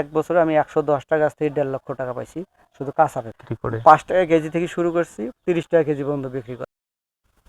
এক বছরে আমি একশো দশটা গাছ থেকে দেড় লক্ষ টাকা পাইছি শুধু কাঁচা বিক্রি করে? পাঁচ টাকা কেজি থেকে শুরু করছি তিরিশ টাকা কেজি পর্যন্ত বিক্রি করে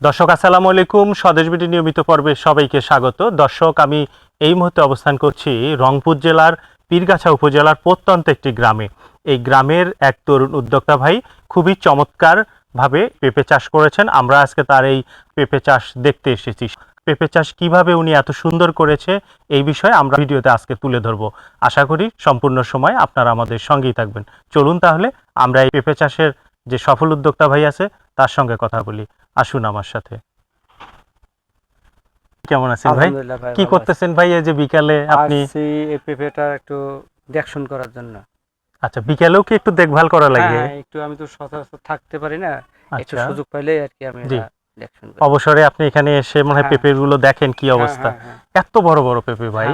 দর্শক আসসালামু আলাইকুম। স্বদেশ বিটি নিয়মিত পর্বে সবাইকে স্বাগত। দর্শক আমি এই মুহূর্তে অবস্থান করছি রংপুর জেলার পীরগাছা উপজেলার প্রত্যন্ত একটি গ্রামে। এই গ্রামের এক তরুণ উদ্যোক্তা ভাই খুবই চমৎকার ভাবে পেঁপে চাষ করেছেন। আমরা আজকে তার এই পেঁপে চাষ দেখতে এসেছি। পেঁপে চাষ কীভাবে উনি এত সুন্দর করেছে এই বিষয়ে আমরা ভিডিওতে আজকে তুলে ধরবো। আশা করি সম্পূর্ণ সময় আপনারা আমাদের সঙ্গেই থাকবেন। চলুন তাহলে আমরা এই পেঁপে চাষের যে সফল উদ্যোক্তা ভাই আছে তার সঙ্গে কথা বলি। আসুন আমার সাথে। কেমন আছেন ভাই? কি করতেছেন ভাই এই যে বিকালে আপনি? এই পেঁপেটা একটু দেখশন করার জন্য। আচ্ছা বিকালেও কি একটু দেখভাল করা লাগে? হ্যাঁ, একটু আমি তো সচরাচর থাকতে পারি না। একটু আচ্ছা। সুযোগ পাইলেই আর কি আমি অবসরে আপনি এখানে এসে মনে হয় হ্যাঁ। পেঁপেরগুলো দেখেন কি হ্যাঁ, অবস্থা। হ্যাঁ। এত বড় বড় পেঁপে ভাই।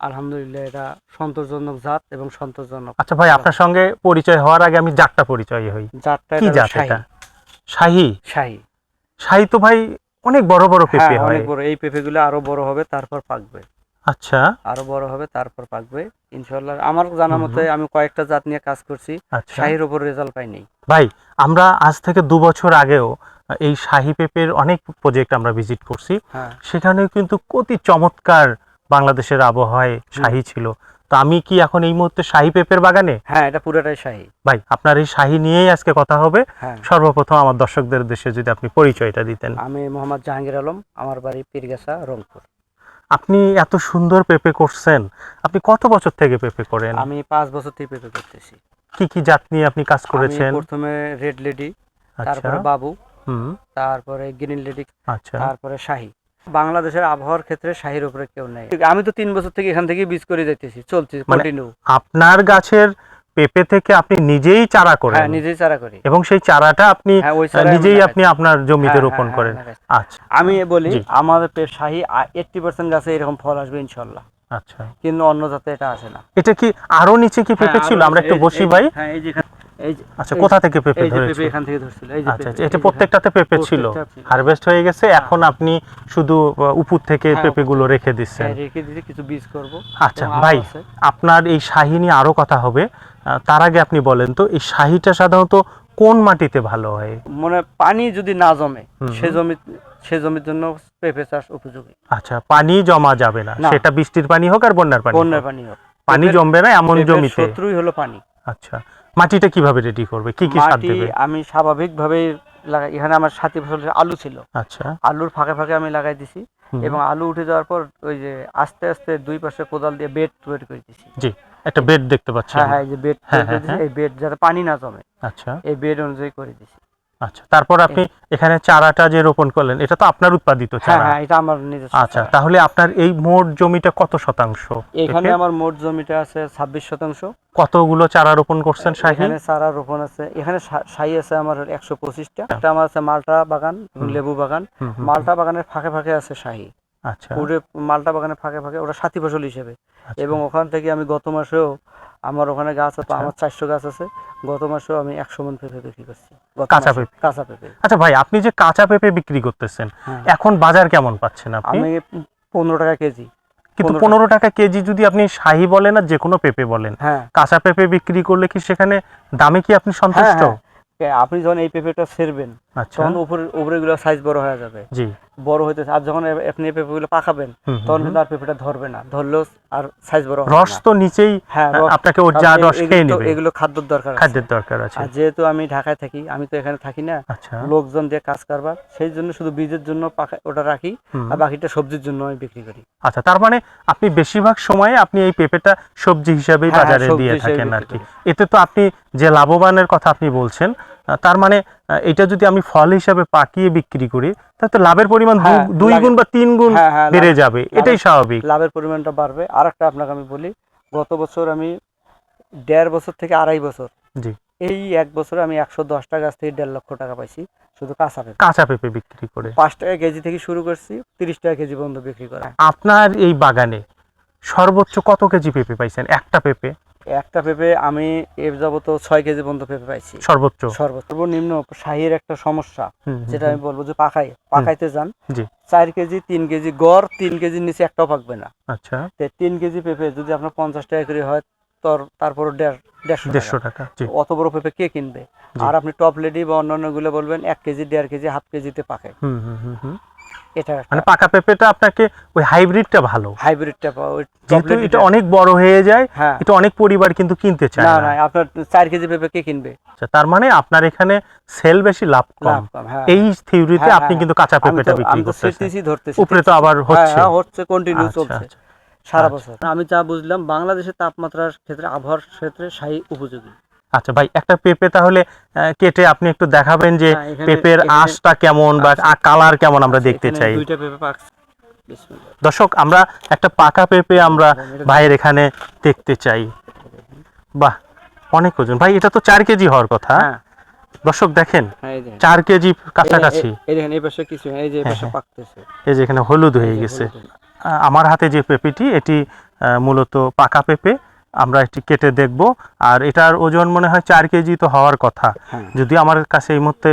আলহামদুলিল্লাহ এটা সন্তোষজনক জাত এবং সন্তোষজনক। আচ্ছা ভাই আপনার সঙ্গে পরিচয় হওয়ার আগে আমি জাতটা পরিচয় হই। জাতটা কি জাত এটা? শাহী? শাহী। শাহী তো ভাই অনেক বড় বড় পেঁপে হ্যাঁ, অনেক বড়। এই পেঁপেগুলো আরও বড় হবে তারপর পাকবে। আচ্ছা। আরও বড় হবে তারপর পাকবে। ইনশাল্লাহ আমার জানা মতে আমি কয়েকটা জাত নিয়ে কাজ করছি। আচ্ছা। শাহির উপর রেজাল্ট পাইনি। ভাই আমরা আজ থেকে দু বছর আগেও এই শাহী পেঁপের অনেক প্রজেক্ট আমরা ভিজিট করছি। হ্যাঁ। সেখানেও কিন্তু অতি চমৎকার বাংলাদেশের আবহাওয়ায় শাহি ছিল। তো আমি কি এখন এই মুহূর্তে শাহি পেঁপের বাগানে? হ্যাঁ এটা পুরোটাই শাহী। ভাই আপনার এই শাহি নিয়েই আজকে কথা হবে। হ্যাঁ। সর্বপ্রথম আমার দর্শকদের দেশে যদি আপনি পরিচয়টা দিতেন। আমি মোহাম্মদ জাহাঙ্গীর আলম আমার বাড়ি পীরগাছা রংপুর। আপনি এত সুন্দর পেঁপে করছেন। আপনি কত বছর থেকে পেঁপে করেন? আমি পাঁচ বছর থেকে পেঁপে করতেছি। কি কি জাত নিয়ে আপনি কাজ করেছেন? প্রথমে রেড লেডি আচ্ছা। তারপরে বাবু তারপরে গ্রিন লেডি আচ্ছা। তারপরে শাহী। বাংলাদেশের আবহাওয়ার ক্ষেত্রে শাহীর উপরে কেউ নেই। আমি তো তিন বছর থেকে এখান থেকে বীজ করে যাইতেছি চলছি মানে কন্টিনিউ আপনার গাছের পেঁপে থেকে আপনি নিজেই চারা হ্যাঁ করেন নিজেই চারা করি। এবং সেই চারাটা আপনি হ্যাঁ নিজেই আপনি আপনার জমিতে হ্যাঁ, রোপণ হ্যাঁ, করেন। হ্যাঁ, আচ্ছা। আমি বলি আমাদের পে- শাহী এইটটি পার্সেন্ট গাছে এরকম ফল আসবে ইনশাল্লাহ। আচ্ছা। কিন্তু অন্য জাতে এটা আসে না। এটা কি আরও নিচে কি পেঁপে হ্যাঁ, ছিল? আমরা একটু বসি ভাই। হ্যাঁ এই যে এই আচ্ছা কোথা থেকে পেঁপে ধরেছে? এখান থেকে ধরছিল এই যে আচ্ছা আচ্ছা এটা প্রত্যেকটাতে পেঁপে ছিল। হারভেস্ট হয়ে গেছে এখন আপনি শুধু উপর থেকে হ্যাঁ, পেঁপেগুলো রেখে দিচ্ছেন। হ্যাঁ, রেখে দিতে কিছু বীজ করব। আচ্ছা ভাই আপনার এই শাহী নিয়ে আরও কথা হবে। তার আগে আপনি বলেন তো এই শাহীটা সাধারণত কোন মাটিতে ভালো হয়? মানে পানি যদি না জমে সে জমি সে জমির জন্য পেঁপে চাষ উপযোগী। আচ্ছা পানি জমা যাবে না। সেটা বৃষ্টির পানি হোক আর বন্যার পানি বন্যার। পানি হোক। পানি জমবে না এমন জমিতে। শত্রুই হলো পানি। আচ্ছা মাটিটা কীভাবে রেডি করবে? কি কি সার দেবে? আমি স্বাভাবিকভাবে লাগাই এখানে আমার সাথী ফসল আলু ছিল। আচ্ছা। আলুর ফাঁকে ফাঁকে আমি লাগাই দিছি এবং আলু উঠে যাওয়ার পর ওই যে আস্তে আস্তে দুই পাশে কোদাল দিয়ে বেড তৈরি করে দিছি। জি একটা বেড দেখতে পাচ্ছি হ্যাঁ হ্যাঁ এই যে বেড হ্যাঁ, হ্যাঁ, এই বেড যাতে পানি না জমে। আচ্ছা। এই বেড অনুযায়ী করে দিছি। আচ্ছা তারপর আপনি এখানে চারাটা যে রোপণ করলেন এটা তো আপনার উৎপাদিত হ্যাঁ চারা। হ্যাঁ এটা আমার আচ্ছা তাহলে আপনার এই মোট জমিটা কত শতাংশ? এখানে আমার মোট জমিটা আছে ছাব্বিশ শতাংশ। কতগুলো চারা রোপণ করছেন শাহি? এখানে চারা রোপণ আছে এখানে শাহি আছে আমার একশো পঁচিশটা। একটা আমার আছে মালটা বাগান লেবু বাগান। মালটা বাগানের ফাঁকে ফাঁকে আছে শাহী। আচ্ছা পুরো মালটা বাগানে ফাঁকে ফাঁকে ওটা সাথী ফসল হিসেবে আচ্ছা। এবং ওখান থেকে আমি গত মাসেও আমার ওখানে গাছ আছে আচ্ছা। আমার চারশো গাছ আছে গত মাসেও আমি একশো মন পেঁপে বিক্রি করছি কাঁচা পেঁপে? কাঁচা পেঁপে আচ্ছা ভাই আপনি যে কাঁচা পেঁপে বিক্রি করতেছেন হ্যাঁ। এখন বাজার কেমন পাচ্ছেন আপনি আমি পনেরো টাকা কেজি কিন্তু পনেরো টাকা কেজি যদি আপনি শাহী বলেন আর যে কোনো পেঁপে বলেন হ্যাঁ কাঁচা পেঁপে বিক্রি করলে কি সেখানে দামে কি আপনি সন্তুষ্ট হ্যাঁ। আপনি যখন এই পেঁপেটা আচ্ছা তখন উপরে উপরে গুলো সাইজ বড় হয়ে যাবে। জি। বড় হইতেছে আর যখন আপনি পেঁপেগুলো পাকাবেন তখন কিন্তু আর পেঁপেটা ধরবে না। ধরলেও আর সাইজ বড় রস তো নিচেই হ্যাঁ আপনাকে ওর যা রস খেয়ে নেবে। এগুলো খাদ্যর দরকার খাদ্যের দরকার আছে। আর যেহেতু আমি ঢাকায় থাকি আমি তো এখানে থাকি না আচ্ছা। লোকজন দিয়ে কাজ করবার সেই জন্য শুধু বীজের জন্য পাকা ওটা রাখি আর বাকিটা সবজির জন্য আমি বিক্রি করি। আচ্ছা তার মানে আপনি বেশিরভাগ সময়ে আপনি এই পেঁপেটা সবজি হিসাবেই হ্যাঁ, বাজারে দিয়ে থাকেন আর কি। এতে তো আপনি যে লাভবানের কথা আপনি বলছেন তার মানে এটা যদি আমি ফল হিসাবে পাকিয়ে বিক্রি করি তাহলে তো লাভের পরিমাণ হ্যাঁ, দুই গুণ বা তিন গুণ হ্যাঁ হ্যাঁ বেড়ে যাবে। এটাই স্বাভাবিক। লাভের পরিমাণটা বাড়বে। আর একটা আপনাকে আমি বলি গত বছর আমি দেড় বছর থেকে আড়াই বছর জি। এই এক বছরে আমি একশো দশটা গাছ থেকে দেড় লক্ষ টাকা পাইছি শুধু কাঁচা পেঁপে। কাঁচা পেঁপে বিক্রি করে। পাঁচ টাকা কেজি থেকে শুরু করছি তিরিশ টাকা কেজি পর্যন্ত বিক্রি করা। আপনার এই বাগানে সর্বোচ্চ কত কেজি পেঁপে পাইছেন? একটা পেঁপে? একটা পেঁপে আমি এর যাবত ছয় কেজি পর্যন্ত পেঁপে পাইছি। সর্বোচ্চ? সর্বোচ্চ। সর্বনিম্ন শাহির একটা সমস্যা যেটা আমি বলব যে পাকাই পাকাইতে যান। জি। চার কেজি তিন কেজি গড় তিন কেজির নিচে একটাও পাকবে না। আচ্ছা। তিন কেজি পেঁপে যদি আপনার পঞ্চাশ টাকা করে হয় তারপর দেড় দেড়শো টাকা। অত বড় পেঁপে কে কিনবে? আর আপনি টপ লেডি বা অন্যান্যগুলো বলবেন এক কেজি দেড় কেজি হাফ কেজিতে পাকে। এটা মানে পাকা পেঁপেটা আপনাকে ওই হাইব্রিডটা ভালো। হাইব্রিডটা যেহেতু এটা অনেক বড় হয়ে যায় হ্যাঁ। এটা অনেক পরিবার কিন্তু কিনতে চায় না না। না আপনার চার কেজি পেঁপে কে কিনবে? আচ্ছা, তার মানে আপনার এখানে সেল বেশি লাভ কম। হ্যাঁ। এই থিওরিতে হ্যাঁ, আপনি কিন্তু কাঁচা পেঁপেটা বিক্রি করতেছেন। উপরে তো আবার হচ্ছে। হচ্ছে কন্টিনিউ আচ্ছা, চলছে। সারা আচ্ছা। বছর। আমি যা বুঝলাম বাংলাদেশের তাপমাত্রার ক্ষেত্রে আবহাওয়ার ক্ষেত্রে শাহী উপযোগী। আচ্ছা ভাই একটা পেঁপে তাহলে কেটে আপনি একটু দেখাবেন যে হ্যাঁ, পেঁপের আঁশটা কেমন বা আচ্ছা। কালার কেমন আমরা দেখতে চাই। দুইটা পেঁপে পাকছে দর্শক আমরা একটা পাকা পেঁপে আমরা ভাইয়ের এখানে দেখতে চাই। বাহ অনেক ওজন। ভাই এটা তো চার কেজি হওয়ার কথা। হ্যাঁ। দর্শক দেখেন হ্যাঁ। চার কেজি কাছাকাছি। এই- যে হ্যাঁ, এখানে হলুদ হয়ে গেছে। আমার হাতে যে পেঁপেটি এটি মূলত পাকা পেঁপে। আমরা এটি কেটে দেখব। আর এটার ওজন মনে হয় চার কেজি তো হওয়ার কথা। হ্যাঁ। যদি আমার কাছে এই মুহূর্তে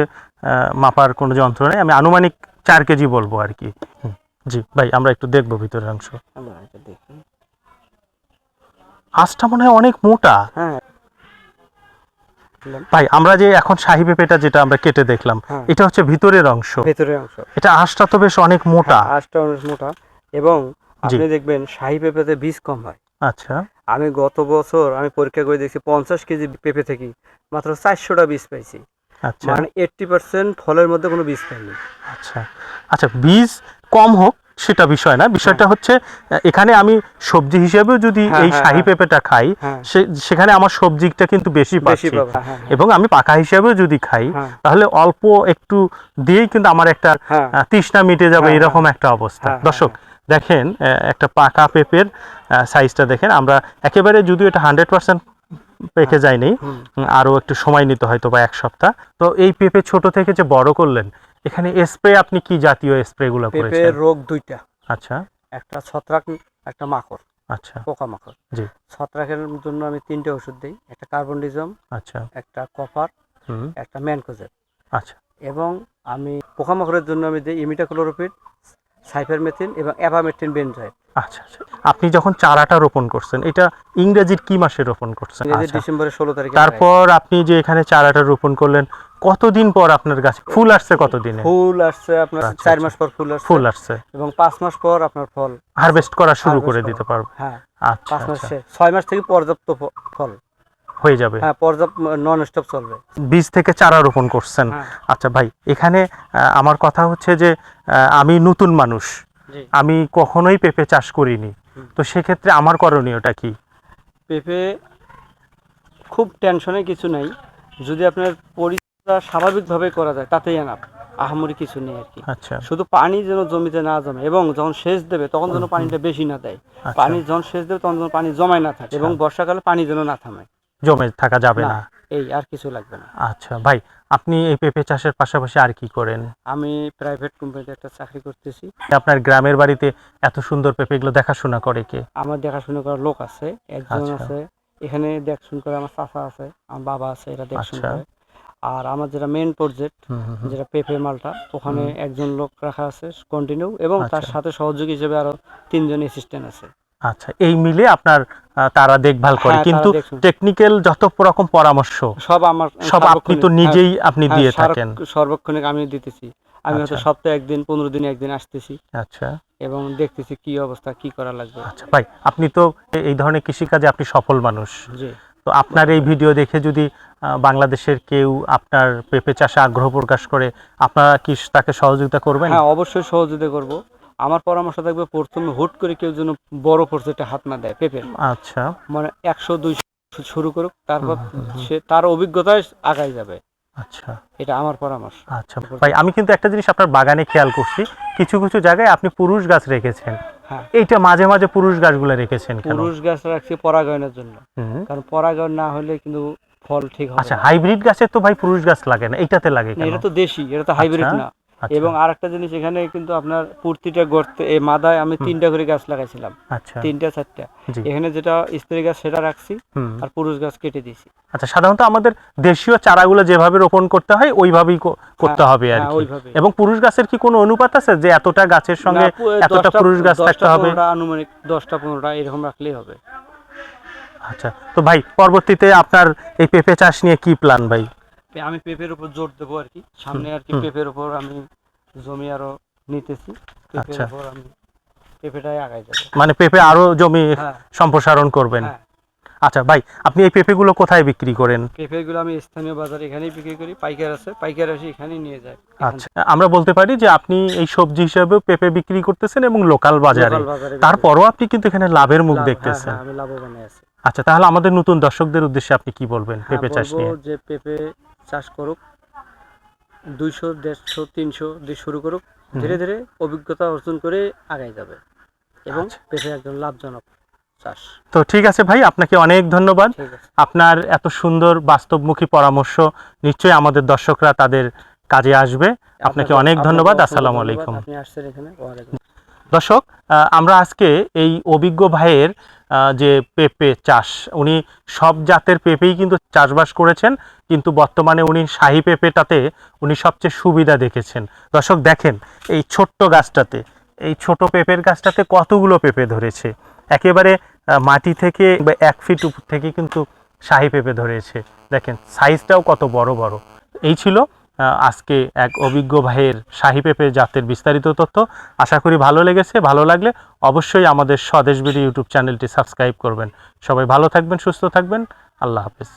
মাপার কোনো যন্ত্র নেই আমি আনুমানিক চার কেজি বলব আর কি। জি ভাই আমরা একটু দেখব ভিতরের অংশ। আঁশটা মনে হয় অনেক মোটা। হ্যাঁ। ভাই আমরা যে এখন শাহি পেঁপেটা যেটা আমরা কেটে দেখলাম হ্যাঁ। এটা হচ্ছে ভিতরের অংশ। ভেতরের অংশ। এটা আঁশটা তো বেশ অনেক মোটা। আঁশটা অনেক মোটা। এবং আপনি দেখবেন শাহী পেঁপেতে বীজ কম হয়। আচ্ছা। আমি গত বছর আমি পরীক্ষা করে দেখছি পঞ্চাশ কেজি পেঁপে থেকে মাত্র চারশোটা বীজ পাইছি। আচ্ছা। মানে এইটটি পার্সেন্ট ফলের মধ্যে কোনো বীজ পাইনি। আচ্ছা। আচ্ছা বীজ কম হোক সেটা বিষয় না। বিষয়টা হচ্ছে এখানে আমি সবজি হিসেবেও যদি হ্যাঁ, এই হ্যাঁ, শাহি হ্যাঁ। পেঁপেটা খাই হ্যাঁ। সেখানে আমার সবজিটা কিন্তু বেশি পাচ্ছি। হ্যাঁ হ্যাঁ। এবং আমি পাকা হিসেবেও যদি খাই হ্যাঁ। তাহলে অল্প একটু দিয়েই কিন্তু আমার একটা হ্যাঁ। তৃষ্ণা মিটে যাবে হ্যাঁ, এরকম একটা অবস্থা। হ্যাঁ, দর্শক দেখেন একটা পাকা পেঁপের সাইজটা দেখেন। আমরা একেবারে যদিও এটা হান্ড্রেড পার্সেন্ট পেকে যায়নি হুম। উম, আরও একটু সময় নিতে হয়তো বা এক সপ্তাহ। তো এই পেঁপে ছোট থেকে যে বড় করলেন এখানে স্প্রে আপনি কি জাতীয় স্প্রে গুলো পেঁপের করেছেন? রোগ দুইটা। আচ্ছা। একটা ছত্রাক একটা মাকড় আচ্ছা। পোকা মাকড় জি। ছত্রাকের জন্য আমি তিনটে ওষুধ দিই একটা কার্বনডিজম আচ্ছা। একটা কপার হুম। একটা ম্যানকোজেব আচ্ছা। এবং আমি পোকামাকড়ের জন্য আমি দিই ইমিটাক্লোরোপিড সাইফারমেথিন এবং অ্যাভামেথিন বেনজয়েড আচ্ছা আচ্ছা। আপনি যখন চারাটা রোপণ করছেন এটা ইংরেজির কি মাসে রোপণ করছেন? আচ্ছা। ডিসেম্বরের ষোলো তারিখে তারপর আপনি যে এখানে চারাটা রোপণ করলেন কতদিন পর আপনার গাছে ফুল আসছে কতদিনে? ফুল আসছে আপনার আচ্ছা, চার। মাস পর ফুল আসছে। ফুল আসছে। এবং পাঁচ মাস পর আপনার ফল হারভেস্ট করা শুরু করে দিতে পারব। হ্যাঁ। আচ্ছা পাঁচ মাস ছয় মাস থেকে পর্যাপ্ত ফল। হয়ে যাবে। হ্যাঁ পর্যাপ্ত নন স্টপ চলবে। বীজ থেকে চারা রোপণ করছেন। হ্যাঁ। আচ্ছা ভাই এখানে আমার কথা হচ্ছে যে আমি নতুন মানুষ। আমি কখনোই পেঁপে চাষ করিনি। তো সেক্ষেত্রে আমার করণীয়টা কি? পেঁপে খুব টেনশনে কিছু নাই। যদি আপনার পরিচর্যা স্বাভাবিকভাবে করা যায় তাতেই আনাপ আহামরি কিছু নেই আর কি। আচ্ছা। শুধু পানি যেন জমিতে না জমে এবং যখন সেচ দেবে তখন যেন পানিটা বেশি না দেয়। আচ্ছা, পানি যখন সেচ দেবে তখন যেন পানি জমায় না থাকে এবং বর্ষাকালে পানি যেন না থামে জমে থাকা যাবে না। এই আর কিছু লাগবে না আচ্ছা ভাই আপনি এই পেঁপে চাষের পাশাপাশি আর কি করেন আমি প্রাইভেট কোম্পানিতে একটা চাকরি করতেছি আপনার গ্রামের বাড়িতে এত সুন্দর পেঁপে পেঁপেগুলো দেখাশোনা করে কে আমার দেখাশোনা করার লোক আছে একজন আচ্ছা। আছে এখানে দেখাশোনা করে আমার চাচা আছে আমার বাবা আছে এরা দেখাশোনা আচ্ছা। করে আর আমার যেটা মেন প্রজেক্ট। যেটা পেঁপে মালটা ওখানে একজন লোক রাখা আছে কন্টিনিউ এবং তার আচ্ছা। সাথে সহযোগী হিসেবে আরও তিনজন অ্যাসিস্ট্যান্ট আছে আচ্ছা এই মিলে আপনার তারা দেখভাল করে। হ্যাঁ, কিন্তু টেকনিক্যাল যত রকম পরামর্শ সব আমার সব আপনি তো নিজেই আপনি হ্যাঁ, দিয়ে হ্যাঁ, থাকেন। সর্বক্ষণিক আমি দিতেছি। আমি হয়তো আচ্ছা। সপ্তাহে একদিন পনেরো দিনে একদিন আসতেছি। আচ্ছা। এবং দেখতেছি কি অবস্থা কি করা লাগবে। আচ্ছা ভাই আপনি তো এই ধরনের কৃষিকাজে আপনি সফল মানুষ। জি। তো আপনার এই ভিডিও দেখে যদি বাংলাদেশের কেউ আপনার পেঁপে চাষে আগ্রহ প্রকাশ করে আপনারা কি তাকে সহযোগিতা করবেন? হ্যাঁ অবশ্যই সহযোগিতা করব। আমার পরামর্শ থাকবে প্রথমে হুট করে কেউ যেন বড় প্রজেক্টে হাত না দেয় পেঁপে আচ্ছা। মানে একশো দুইশো শুরু করুক তারপর। সে তার অভিজ্ঞতায় আগাই যাবে। আচ্ছা। এটা আমার পরামর্শ। আচ্ছা। ভাই আমি কিন্তু একটা জিনিস আপনার বাগানে খেয়াল করছি কিছু কিছু জায়গায় আপনি পুরুষ গাছ রেখেছেন। হ্যাঁ। এইটা মাঝে মাঝে পুরুষ গাছগুলো রেখেছেন পুরুষ গাছ রাখছি পরাগায়নের জন্য। কারণ পরাগায়ন না হলে কিন্তু ফল ঠিক হবে আচ্ছা হাইব্রিড গাছের তো ভাই পুরুষ গাছ লাগে না এটাতে লাগে এটা তো দেশি এটা তো হাইব্রিড আচ্ছা, না। আচ্ছা, এবং আরেকটা জিনিস এখানে কিন্তু আপনার প্রতিটা গর্তে এই মাদায় আমি। তিনটা করে গাছ লাগাইছিলাম। আচ্ছা। তিনটা চারটা। এখানে যেটা স্ত্রী গাছ সেটা রাখছি আর পুরুষ গাছ কেটে দিয়েছি। আচ্ছা সাধারণত আমাদের দেশীয় চারাগুলো যেভাবে রোপণ করতে হয় ওইভাবেই করতে হবে আর হ্যাঁ, কি এবং পুরুষ গাছের কি কোনো অনুপাত আছে যে এতটা গাছের সঙ্গে এতটা পুরুষ গাছ থাকতে হবে? আনুমানিক দশটা পনেরোটা এরকম রাখলেই হবে। আচ্ছা তো ভাই পরবর্তীতে আপনার এই পেঁপে চাষ নিয়ে কি প্ল্যান ভাই? আমি পেঁপের উপর জোর দেবো আর কি। সামনে আর কি। পেঁপের উপর আমি জমি আরও নিতেছি। পেঁপের আচ্ছা। উপর আমি পেঁপেটাই আগাই যাব। মানে পেঁপে আরও জমি হ্যাঁ। সম্প্রসারণ করবেন। হ্যাঁ। আচ্ছা ভাই আপনি এই পেঁপেগুলো কোথায় বিক্রি করেন? পেঁপেগুলো আমি স্থানীয় বাজারে এখানেই বিক্রি করি পাইকার আছে পাইকার এসে এখানেই নিয়ে যায়। আচ্ছা আমরা বলতে পারি যে আপনি এই সবজি হিসেবেও পেঁপে বিক্রি করতেছেন এবং লোকাল বাজারে। তারপরও আপনি কিন্তু এখানে লাভের মুখ হ্যাঁ, দেখতেছেন। আমি লাভবান আছি। আচ্ছা তাহলে আমাদের নতুন দর্শকদের উদ্দেশ্যে আপনি কি বলবেন পেঁপে চাষ নিয়ে? যে পেঁপে চাষ করুক দুইশো দেড়শো তিনশো দিয়ে শুরু করুক ধীরে ধীরে অভিজ্ঞতা অর্জন করে আগাই যাবে এবং আচ্ছা। পেঁপে একজন লাভজনক চাষ। তো ঠিক আছে ভাই আপনাকে অনেক ধন্যবাদ। আপনার এত সুন্দর বাস্তবমুখী পরামর্শ নিশ্চয়ই আমাদের দর্শকরা তাদের কাজে আসবে। আপনাকে অনেক ধন্যবাদ। আসসালামু আলাইকুম। আপনি আসছেন এখানে। দর্শক আমরা আজকে এই অভিজ্ঞ ভাইয়ের যে পেঁপে চাষ, উনি সব জাতের পেঁপেই কিন্তু চাষবাস করেছেন, কিন্তু বর্তমানে উনি শাহী পেঁপেটাতে উনি সবচেয়ে সুবিধা দেখেছেন। দর্শক, দেখেন এই ছোট্ট গাছটাতে, এই ছোট পেঁপের গাছটাতে কতগুলো পেঁপে ধরেছে। একেবারে মাটি থেকে বা এক ফিট উপর থেকে কিন্তু শাহী পেঁপে ধরেছে। দেখেন সাইজটাও কত বড় বড়। এই ছিল আজকে এক অভিজ্ঞ ভাইয়ের শাহি পেঁপে জাতের বিস্তারিত তথ্য। আশা করি ভালো লেগেছে, ভালো লাগলে অবশ্যই আমাদের স্বদেশ বিডি ইউটিউব চ্যানেলটি সাবস্ক্রাইব করবেন। সবাই ভালো থাকবেন, সুস্থ থাকবেন। আল্লাহ হাফেজ।